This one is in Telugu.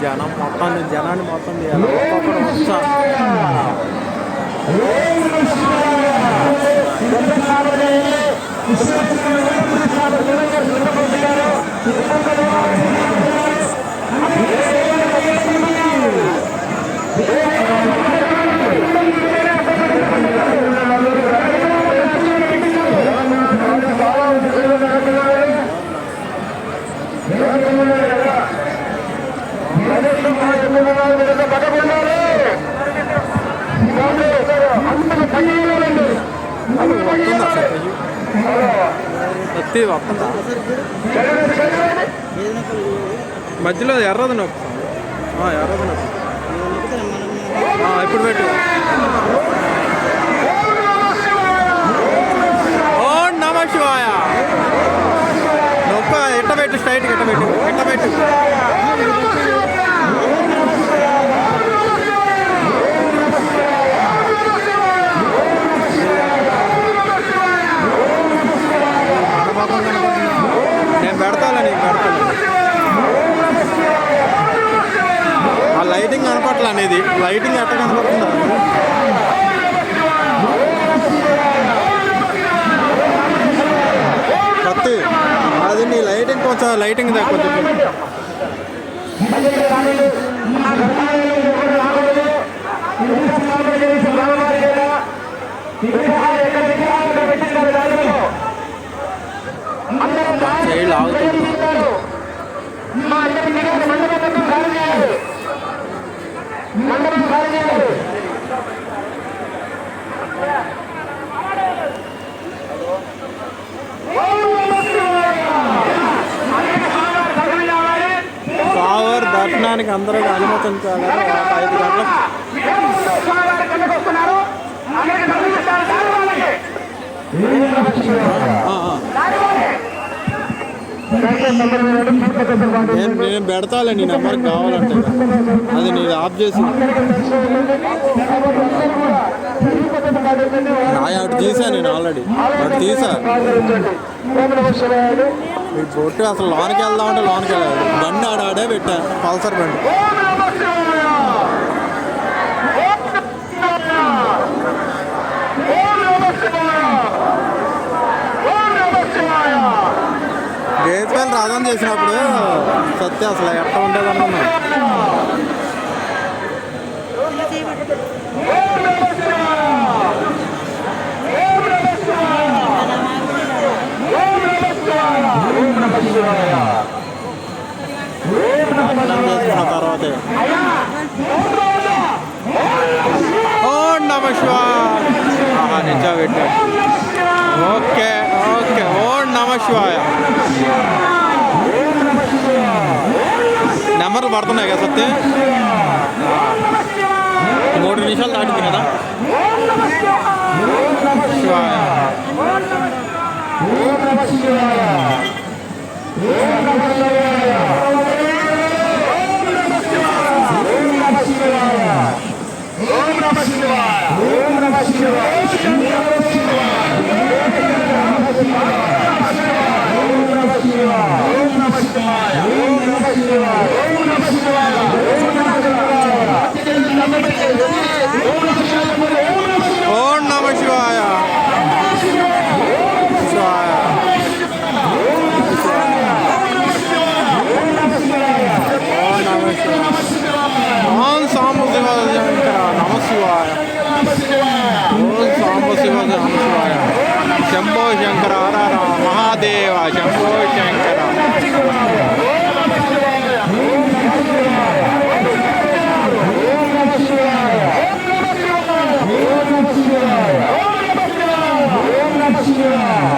జనం మొత్తం జనాన్ని మొత్తం తీయాలి. ఒక్కొక్కరు వచ్చా సత్యజీ వస్తుందా? మధ్యలో ఎర్రది నొక్కు. ఎర్రది నొక్కు. ఇప్పుడు పెట్టు. ఓ నమ శివాయ. నొక్క ఎట్ట పెట్టు స్ట్రైట్ ఎట్ట పెట్టు ఎట్ట పెట్టు. అనేది లైటింగ్ ఎట్ట కనపడుతుందా. కత్తి అది నీ లైటింగ్ కొంచెం లైటింగ్ దా కొంచెం చేయి లాగుతుంది. పవర్ దర్శనానికి అందరూ అనుమతించాలని ఒక ఐదు గంటలకు. నేను నేను పెడతాలే నీ నెంబర్కి కావాలంటే. అది నీది ఆఫ్ చేసి. అటు తీసా నేను ఆల్రెడీ. అటు తీసా. ఈ బొట్టు అసలు లోనికి వెళ్దాం అంటే లోనికి వెళ్ళాలి బండి ఆడాడే పెట్టా పల్సర్ బండి. గేట్పల్లి చేసినప్పుడు సత్య అసలు ఎట్లా ఉంటుంది అనుకున్నా తర్వాతే ఓ నమ శివాయ. నిజా పెట్టాడు ఓకే ఓకే. ఓ నమ శివాయ. నెంబర్లు పడుతున్నాయి కదా సత్య మూడు నిమిషాలు దాటింది కదా శివాయ ఓం నమ శివాయ శివాయ ఓం నమ శివాయ. ఓం సాంబ శివ నమ శివాయ. ఓం సాంబ శివ నమ శివాయ. శంభో శంకర Yeah.